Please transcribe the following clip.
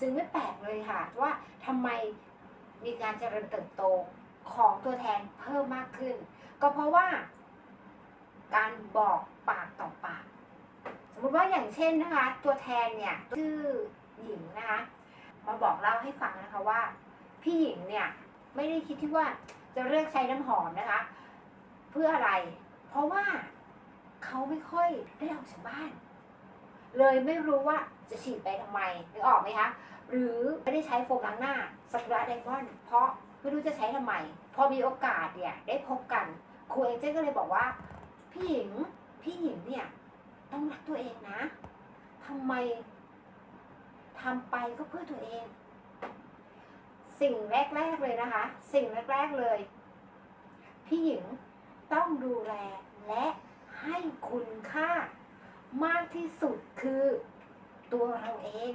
จึงไม่แปลกเลยค่ะว่าทำไมมีการเจริญเติบโตของตัวแทนเพิ่มมากขึ้น ก็เพราะว่า การบอกปากต่อปาก สมมติว่าอย่างเช่นนะคะ ตัวแทนเนี่ยชื่อหญิงนะคะมาบอกเล่าให้ฟังนะคะว่า พี่หญิงเนี่ยไม่ได้คิดที่ว่าจะเลือกใช้น้ำหอมนะคะ เพื่ออะไร เพราะว่าเขาไม่ค่อยได้ออกจากบ้าน เลยไม่รู้ว่าจะฉีดไปทำไมนึกออกไหมคะ หรือไม่ได้ใช้โฟมล้างหน้าสกุระไดมอนด์เพราะไม่รู้จะใช้ทำไม พอมีโอกาสเนี่ยได้พบกันครูเอเจนก็เลยบอกว่า พี่หญิงพี่หญิงเนี่ยต้องรักตัวเองนะทำไมทำไปก็เพื่อตัวเอง สิ่งแรกๆเลยนะคะ สิ่งแรกๆเลย พี่หญิงต้องดูแลและให้คุณค่า มากที่สุดคือตัวเราเอง